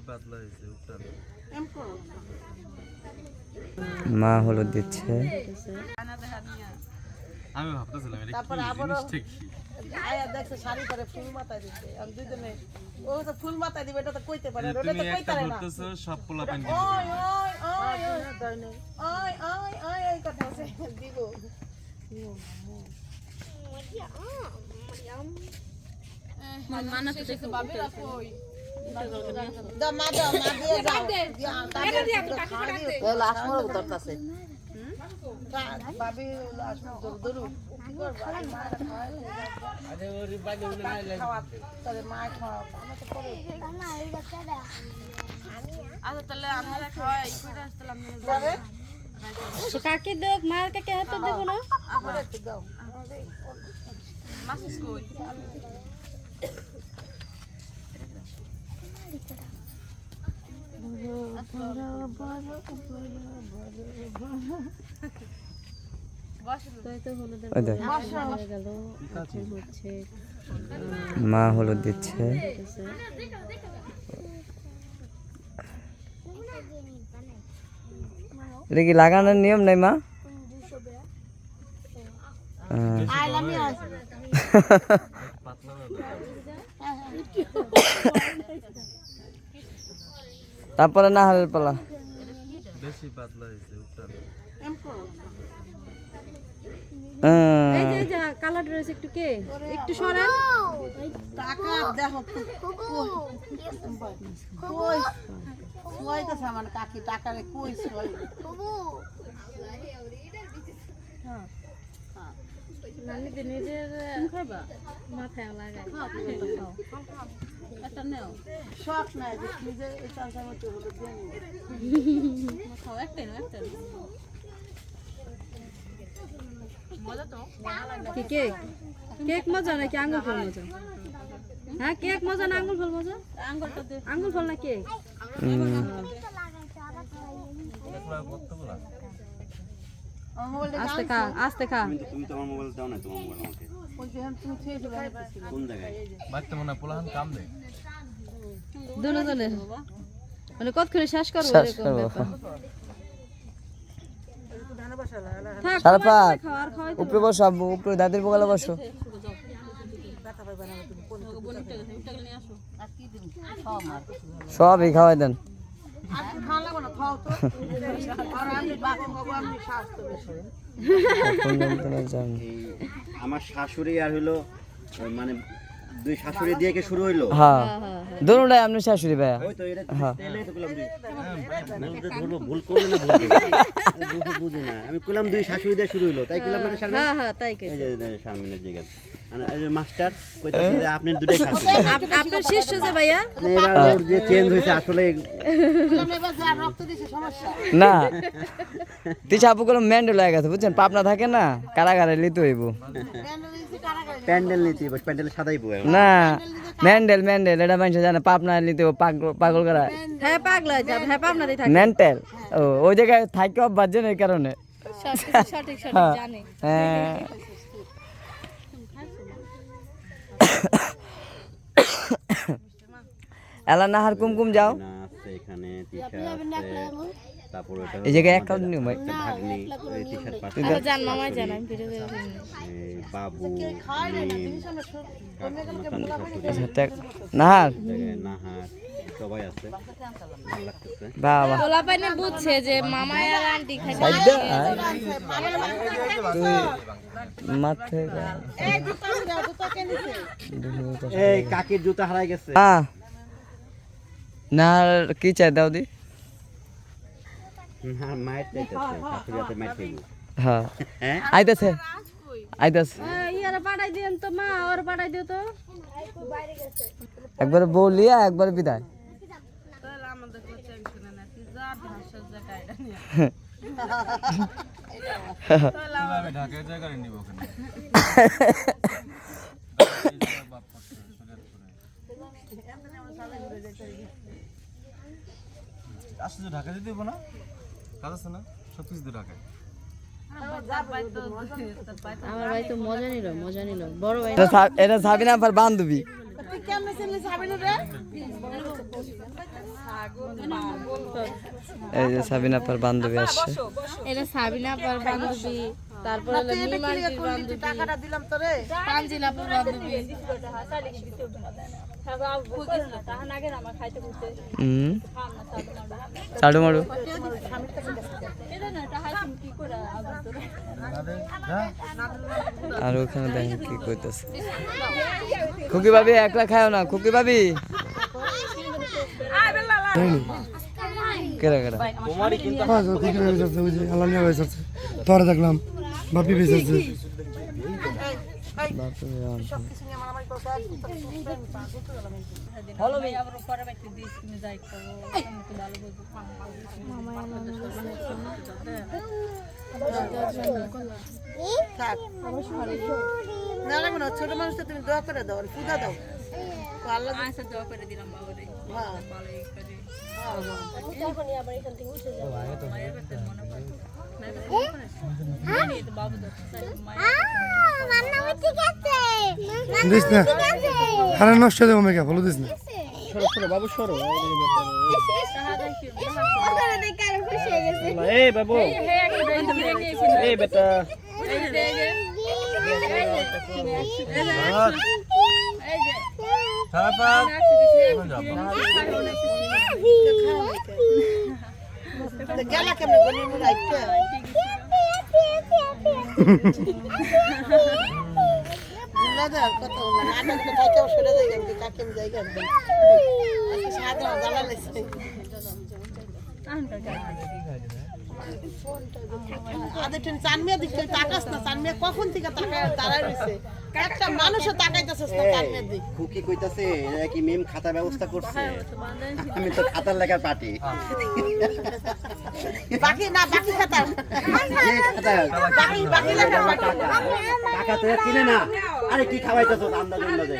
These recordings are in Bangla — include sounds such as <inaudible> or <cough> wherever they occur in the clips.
পাতলা হয়েছে মা হলুদ দিচ্ছে। আমি ভাবতেছিলাম এটা তারপর কি আবারও- আয়া দেখছে শাড়ি পরে ফুল মাথায় দিচ্ছে আমি দুজনে ও তো ফুল মাথায় দিবে এটা তো কইতে পারে ওটা তো কইতে পারে না। সব পোলা প্যান্ট ওই ওই ওই ওই ওই ওই এই কথা আছে দিব। দা মা দা মা দিয়ে যাও দিয়া তাদের খাওয়া দিও ও লাশ মরে উতরতাছে তা- কাকে দেখ মার কাকে হাতে দেব না? আমরা একটু দাও তাই তো হলুদের ওই দেখ হয়ে গেল এখন হচ্ছে মা হলুদ দিচ্ছে। এটা কি লাগানোর নিয়ম নেই মা? আহ, <laughs> তারপরে না হালের পালা। বেশি পাতলা হয়েছে কালার ড্রেস একটু কে? একটু সরান। টাকা দেখো কই। কই তো সামান কাকি টাকারে কই সই? নানিতে নিজের মাথায় লাগায় একটা নেও। শখ নাই যে নিজে এই সংসার মতো হলো দিয়ে নিবে। খাও একটা নাও একটা কি কেক? কেক মজা নাকি আঙ্গুল ফল মজা? হ্যাঁ কেক মজা না আঙ্গুল ফল মজা? আঙ্গুলটা ফল না কেক উম, দেখলা কতগুলা আমার মোবাইলটা আস্তে খা আস্তে খা। তুমি তো আমার মোবাইল দাও না তোমার মোবাইল আমাকে। ওই যে হ্যাঁ, কোন জায়গায়? মনে পোলাহান কাম মানে কতক্ষণে শেষ করব? এরকম। ব্যাপার। সারা পাক উপরে বসো আব্বু উপরে দাদির বগলে বসো। সবই খাওয়াই দেন। আমার শাশুড়ি আর হলো মানে দুই শাশুড়ি দিয়ে কে শুরু হইল? হ্যাঁ। দুটাই আপনি শাশুড়ি ভাইয়া। ওই তো এটা হ্যাঁ। ধরবো ভুল করলে না <laughs> বুঝি- না। আমি কইলাম দুই শাশুড়ি দিয়ে শুরু হইল। তাই কইলাম না সামনে হ্যাঁ হ্যাঁ তাই এই এই যে শারমিনের জিজ্ঞাসা আর এই যে মাস্টার কইতাছে যে আপনি দুটাই খাচ্ছেন আপনার শিষ্য যে ভাইয়া? এবার ওর যে চেঞ্জ হইছে আসলে না। আপু ম্যান্ডেল হয়ে গেছে বুঝছেন? পাবনা থাকে না কারাগারে লিতে হইব। প্যান্ডেল নিতে হবে প্যান্ডেল সাদাই বই না ম্যান্ডেল ম্যান্ডেল এটা মানুষ জানে পাবনা হইব, পাগল করা। হ্যাঁ পাগলা যাব হ্যাঁ থাকে। মেন্টাল ও ওই জায়গায় থাকে অভ্যাস এই কারণে। সঠিক সঠিক সঠিক জানে। হ্যাঁ। <coughs> এলা নাহার কুমকুম যাও। এখানে তারপর ওটা এই জায়গায় ভাই। জান মামাই জান আমি ভিডিও বাবু না আচ্ছা, সবাই আছে। ভালো লাগতেছে। বাবা। পোলা পাইনে বুঝছে যে মামাই আর আন্টি খাই কাকির জুতা হারাই গেছে। হ্যাঁ। নাহার কি চাই দাও দি না মায়ের চাইতেছে শাশুড়ি হাতে মায়ের খাইব হ্যাঁ হ্যাঁ আইতাছে? আইতাছে? পাঠাই দিন তো মা ওর পাঠাই দিও তো। একবার বলিয়া একবার বিদায়। আসলে ঢাকা যেতে দিব না? কাজ আছে না? সব কিছু দিয়ে ঢাকায় আমার ভাই তো মজা নিল মজা নিল। বড় ভাই এটা সাবিনা আবার বান্ধবী। তুই কেমনে চিনলি সাবিনা রে? এই যে সাবিনা বান্ধবী আসছে। এটা সাবিনা পর বান্ধবী। তারপর হলো? তুই বান্ধবী। টাকাটা দিলাম তোরে। পাঞ্জিল বান্ধবী। চাড়ু মারু। আর ওখানে দেখেন কি করতেছে খুকি ভাবি একলা খাও না খুকি ভাবি। কেরা কেরা? তোরা দেখলাম বেঁচেছে সব নিয়ে মারামারি করছে হয়ে না লাগবে না ছোট মানুষ তো তুমি দোয়া করে দাও আর পূজা দাও আল্লাহ আচ্ছা দোয়া করে দিলাম বাবারে দিস না। হারা নষ্ট যাব মেঘা বলো দিস না। এই বাবু এই বেটা খারাপ এখন যাব তো গেলা কেমনে গলি মুড় আইতে না দা কত মানে আনন্দ তো খাইতে সরে যাই আমি কাকে আমি যাই একদম আজকে সাদা জ্বালা লাগছে আদের ট্রেন চানমিয়া দিকে তাকাস না চানমিয়া কখন থেকে তাকায় দাঁড়ায় রয়েছে? একটা মানুষও তাকাইতেছিস না চানমিয়ার দিক খুকি কইতাছে এরা কি মেম খাতা ব্যবস্থা করছে? আমি তো খাতার লেখার পার্টি। বাকি না বাকি খাতা। বাকি বাকি লেখা বাকি কাকা তো চিনে না। আরে কি খাওয়াইতেছো আন্দাজ আন্দাজে?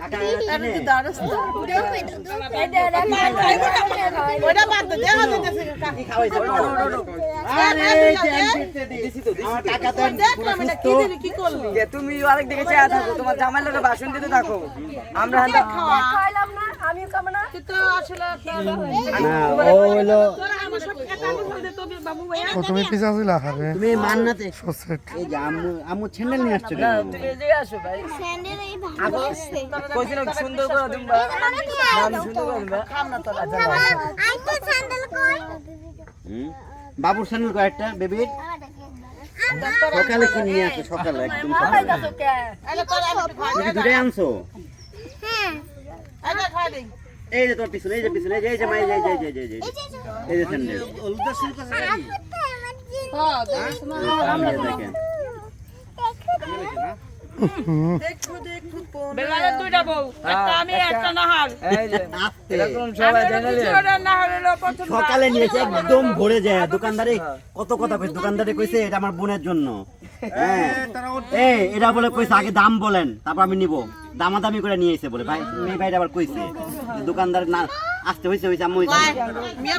কাকা এরা চিনে? বাদ দে দেখা যাইতেছে কি খাওয়াইছো আরে এই যে আমি ফিরতে দিছি তো আমার কাকা তো দেখলাম এটা কি দিলি কি করলি তুমি আরেক দিকে চেয়ে থাকো তোমার জামাই লোকে বাসন দিতে থাকো। আমরা তুমি পিছা ছিল তুমি মান্নাতে। সসেট এই যে আম্মু আম্মু নিয়ে আসছো তুমি আসো ভাই। কইছিল সুন্দর করে আমি সুন্দর করে খাম না? বাবুর স্যান্ডেল কয়েকটা বেবির সকালে কি নিয়ে আসো? সকালে একদম সকালে। দুটাই আনছো? এই যে তোর পিছনে এই যে পিছনে এই যে মাই যাই যাই এই যে এই যে এই যে এই যে এই যে স্যান্ডেল। আমি এই দেখেন। দেখো দেখো কোন এই যে <laughs> আস্তে এরকম সবাই জানালে সকালে নিয়েছে একদম ভরে যায়। দোকানদারে কত কথা কইছে? দোকানদারে কইছে এটা আমার বোনের জন্য। <laughs> হ্যাঁ। এটা বলে কইছে আগে দাম বলেন তারপর আমি নিব। দামাদামি করে নিয়ে এসে বলে। ভাই মেয়ে ভাইটা আবার কইছে দোকানদার না আসতে হইছে হইছে মিয়া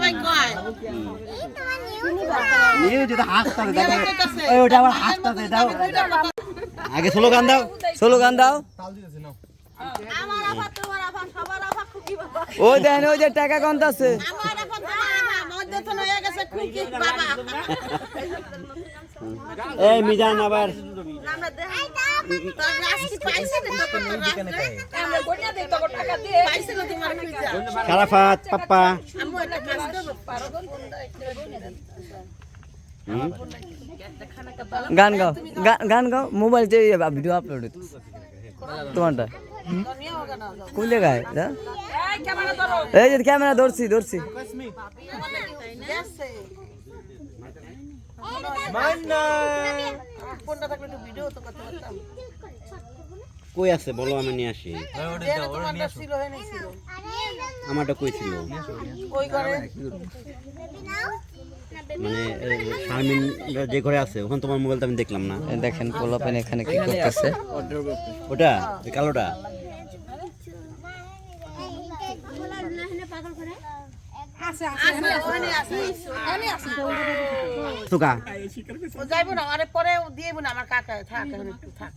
নিয়ে যেটা হাসতাছে দেখো। ওটা আবার হাসতাছে দাও আগে স্লোগান গান দাও। আমার গান দাও সবার আবার ওই যে টাকা কন্ত আছে। এই মিজান আবার আমরা দেখাই তো আজকে পাইছে না তো আমরা গোটা দে তো টাকা দিয়ে পাইছে না তোমার খুঁজা সারাফাত পাপ্পা আম্মু এটা কাজ করব পারো হুম? গান গাও গা- গান গাও মোবাইল যে ভিডিও আপলোড হচ্ছে তোমারটা নিয়ে হোগা না কোন জায়গায় এটা? এই যে ক্যামেরা ধরছি ধরছি দেখছে মাইন্না ফোনটা থাকলে একটু ভিডিও তো করতে পারতাম কই আছে? বলো আমি নিয়ে আসি। দেখো তোমারটা ছিল হয়ে নিছিল আমারটা কই ছিল? ওই ঘরে। মানে শারমিন যে ঘরে আছে ওখানে তোমার মোবাইলটা আমি দেখলাম না। দেখেন পোলাপেন এখানে কি করতেছে? ওটা? কালোটা? আরে পরে দিয়েবো আমার কাকা থাক থাক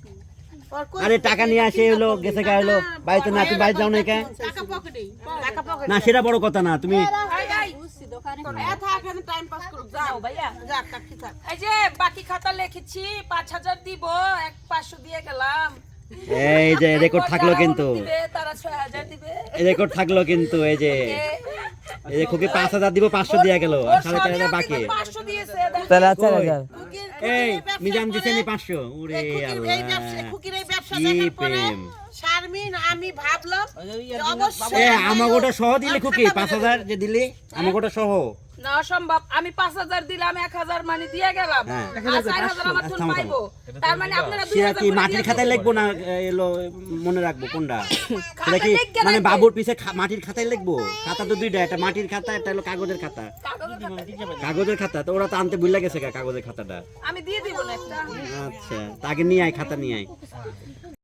আরে টাকা নিয়ে আসে এলো গেছে গা এলো। বাড়িতে না তুমি বাড়িতে যাও না না সেটা বড় কথা না তুমি এই যে বাকি খাতা লিখেছি পাঁচ হাজার দিব এক পাঁচশো দিয়ে গেলাম। এই যে রেকর্ড থাকল কিন্তু। দিবে রেকর্ড থাকল কিন্তু এই যে। এই যে খুকি পাঁচ হাজার দিব পাঁচশো দিয়ে গেল। আর সাড়ে চার হাজার বাকি। তাহলে আর চার হাজার। এই দিছে পাঁচশো। ওরে আল্লাহ। খুকির এই ব্যবসা কি প্রেম। শারমিন আমি ভাবলাম অবশ্যই ওটা সহ দিলি খুকি পাঁচ হাজার যে দিলি? আমাকে ওটা সহ? না অসম্ভব। আমি পাঁচ হাজার দিলাম এক হাজার মানে দিয়ে গেলাম। হ্যাঁ। আর চার হাজার আমার তুল। পাইবো। তার মানে আপনারা দুই সেটা হাজার কি মাটির খাতায়। লিখব না এলো মনে রাখব কোনটা? সেটা কি? মানে বাবুর পিছে খা- মাটির খাতায় লিখব? খাতা তো দুইটা একটা মাটির খাতা একটা হলো কাগজের খাতা। কাগজের খাতা। তো ওরা তো আনতে ভুলে গেছে কাগজের খাতাটা। আমি দিয়ে দিব না একটা। আচ্ছা তাকে নিয়ে আয় খাতা নিয়ে আয়।